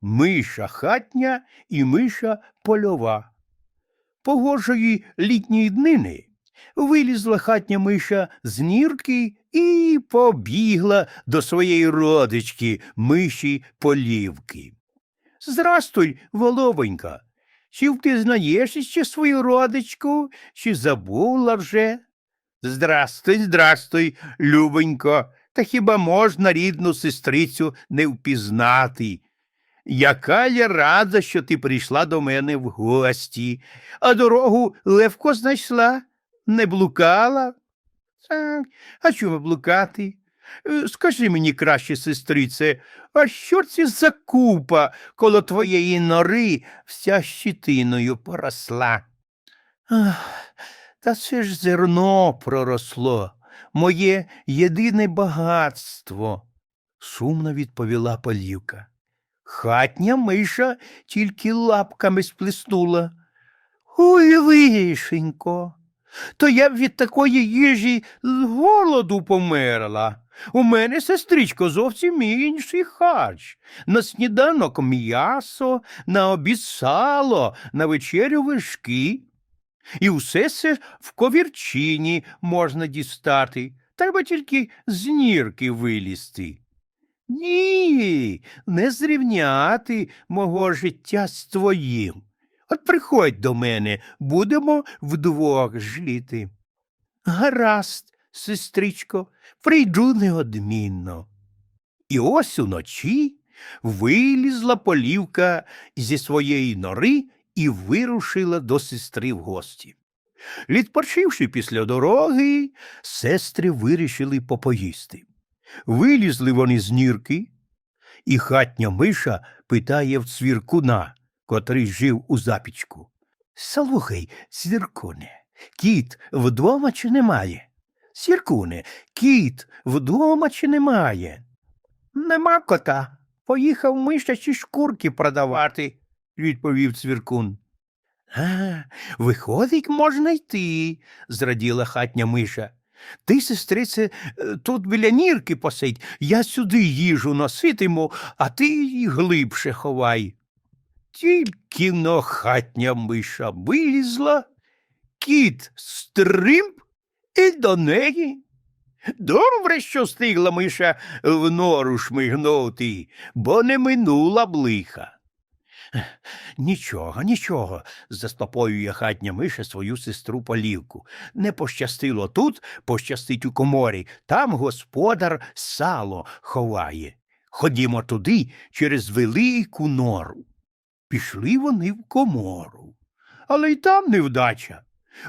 миша хатня і миша польова. Погожої літньої днини вилізла хатня миша з нірки і побігла до своєї родички миші полівки. Здрастуй, воловонька. Чи впізнаєш іще свою родичку, чи забула вже? Здрастуй, здрастуй, любонько, та хіба можна рідну сестрицю не впізнати? Яка я рада, що ти прийшла до мене в гості, а дорогу легко знайшла, не блукала? Так, а чому блукати? Е, Скажи мені краще, сестрице, а що це за купа коло твоєї нори вся щитиною поросла? Ах, та це ж зерно проросло, моє єдине багатство, сумно відповіла Полівка. Хатня миша тільки лапками сплеснула. Ой, вишенько, то я б від такої їжі з голоду померла. У мене, сестричко, зовсім інший харч. На сніданок м'ясо, на обід сало, на вечерю вершки. І все це в ковірчині можна дістати. Треба тільки з нірки вилізти. Ні, не зрівняти мого життя з твоїм. От приходь до мене, будемо вдвох жити. Гаразд, сестричко, прийду неодмінно. І ось уночі вилізла полівка зі своєї нори і вирушила до сестри в гості. Відпочивши після дороги, сестри вирішили попоїсти. Вилізли вони з нірки, і хатня миша питає в цвіркуна, котрий жив у запічку. Слухай, цвіркуне, кіт вдома чи немає? Сіркуне, кіт вдома чи немає? Нема кота. Поїхав мишачі шкурки продавати, відповів цвіркун. А, виходить, можна йти, зраділа хатня миша. Ти, сестрице, е, тут біля нірки посидь, я сюди їжу носитиму, а ти її глибше ховай. Тільки но хатня миша вилізла, кіт стримп і до неї. Добре, що стигла миша в нору шмигнути, бо не минула б лиха. Нічого, нічого, заспокоює хатня миша свою сестру Полівку. Не пощастило тут, пощастить у коморі. Там господар сало ховає. Ходімо туди через велику нору. Пішли вони в комору. Але й там невдача.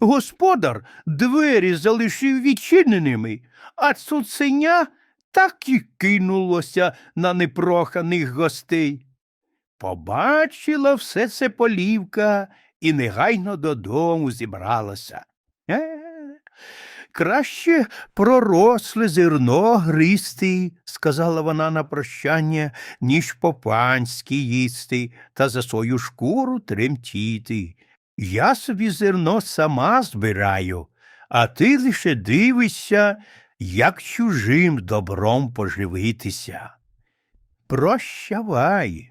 Господар двері залишив відчиненими, а цуценя так і кинулося на непроханих гостей. Побачила все це полівка і негайно додому зібралася. Е, краще проросле зерно гристи, сказала вона на прощання, ніж по-панськи їсти та за свою шкуру тремтіти. Я собі зерно сама збираю, а ти лише дивишся, як чужим добром поживитися. Прощавай.